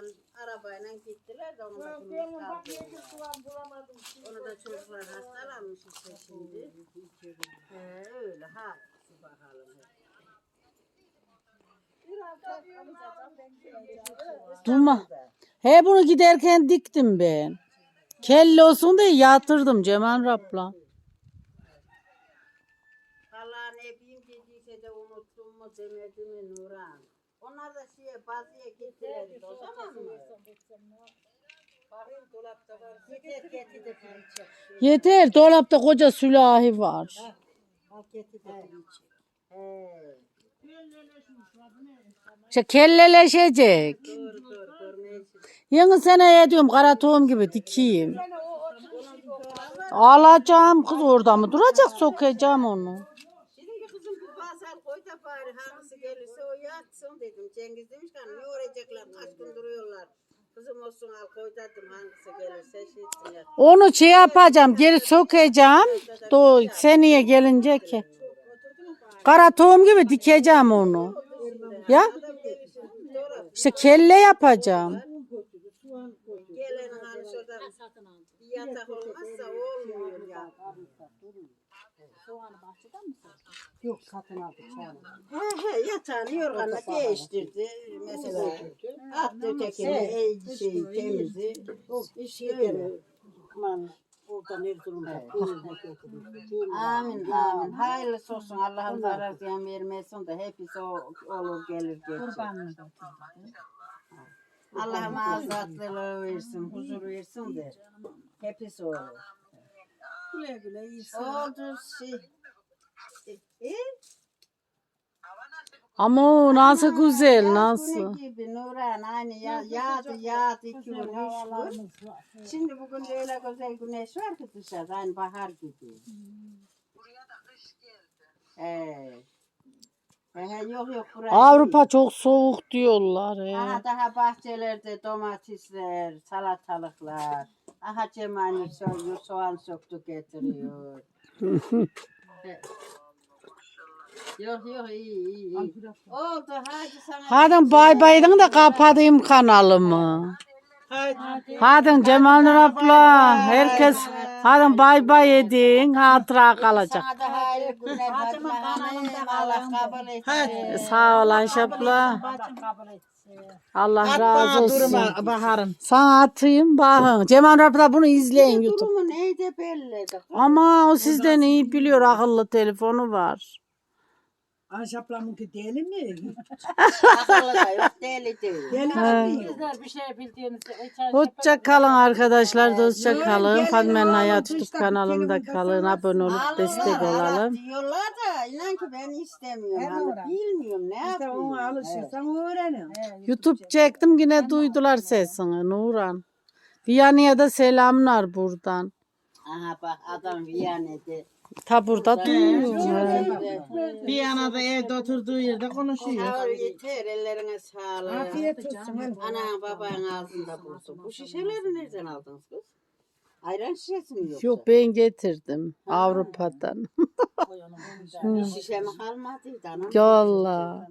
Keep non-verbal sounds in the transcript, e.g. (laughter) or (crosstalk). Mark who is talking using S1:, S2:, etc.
S1: çocuklarla arabayla gittiler de onu da kimlik kaldırdılar. Onu da çocuklar hastalanmış işte şimdi. He, öyle ha. Bakalım.
S2: Durma. He bunu giderken diktim ben. Kelle olsun diye yatırdım Cemal Rabla.
S1: Allah ne bileyim dediyse de unuttum mu demedi mi Nurhan? Onlar da şeye bazıya gittiler o zaman mı? Getir getir de bir içecek.
S2: Yeter dolapta koca sülahi var.
S1: Al getir de bir içecek. He.
S2: İşte kelleleşecek.
S1: Dur dur.
S2: Yeni seneye diyorum kara tohum gibi dikeyim. Alacağım kız orada mı duracak sokacağım onu.
S1: Basal koy da bari hangisi gelirse o yatsın dedim. Cengiz demiş ki "Hani ne uğrayacaklar kaç gün duruyorlar. Kızım olsun al koy dedim hangisi gelirse şey etsin ya.
S2: Onu şey yapacağım geri sokacağım. Do seneye gelince ki. Kara tohum gibi dikeceğim onu. Ya işte kelle yapacağım.
S1: Gelen hani şurada bir yatak olmazsa olmuyor ya.
S3: Yok satın aldık çağırın.
S1: He he yatağını yorganla değiştirdi mesela. Attı ötekini ey şey temizi. İş öyle.
S3: Aman. Elimden getirdim.
S1: Amin amin. Hayırlısı olsun. Allah'ım zarar ziyan vermesin de hepsi o- olur gelir geçer. Allah'ım azatlılığı versin, huzur versin de hepsi olur.
S3: Güle güle iyisin.
S1: Oldu şey. E,
S2: Ama o nasıl güzel nasıl.
S1: günü gibi Nurhan aynı ya, yağdı yağdı iki gün üç gün. Şimdi bugün de öyle güzel güneş var ki dışarıda aynı bahar gibi. Ee, he, he, yok yok buraya.
S2: Avrupa çok soğuk diyorlar. He.
S1: Aha daha bahçelerde domatesler, salatalıklar. Aha Cemal soyuyor, soğan soktu getiriyor. (laughs) Yok yok iyi iyi iyi. Oldu hadi sana.
S2: Hadi bay baydın da kapatayım kanalımı. Hadi Cemal Nur abla. Herkes hadi bay bay edin. Hatıra kalacak.
S1: Sana da hayırlı günler. Hadi hanım Allah kabul etsin.
S2: Sağ ol Ayşe abla. Allah razı olsun.
S3: Durma baharın.
S2: Sana atayım bakın. Cemal Nur abla bunu izleyin YouTube.
S1: Durumu neydi belli.
S2: Ama o sizden iyi biliyor akıllı telefonu var.
S3: Ayşe ablamınki deli mi?
S1: Akıllı da yok deli değil.
S3: Deli mi?
S4: Güzel bir şey bildiğiniz.
S2: Hoşça kalın arkadaşlar. Hoşça kalın. Fatma'nın Hayat YouTube kanalımda kalın. Abone olup destek olalım.
S1: diyorlar da inan ki ben istemiyorum. Hani bilmiyorum ne
S3: İşte
S1: yapayım.
S3: ona alışırsan öğrenin.
S2: YouTube çektim yine duydular sesini Nuran. Viyana'ya da selamlar buradan.
S1: Aha bak adam Viyana'da.
S2: Ta burada duyuyor. He.
S5: Bir yana da evde oturduğu yerde konuşuyor.
S1: Sağ ol yeter ellerine sağlık.
S3: Afiyet olsun. hadi.
S1: Ana babanın ağzında bulsun. Bu şişeleri nereden aldınız kız? Ayran şişesi mi yoksa?
S2: Yok ben getirdim Avrupa'dan.
S1: Bir şişe mi kalmadıydı anam?
S2: Yallah.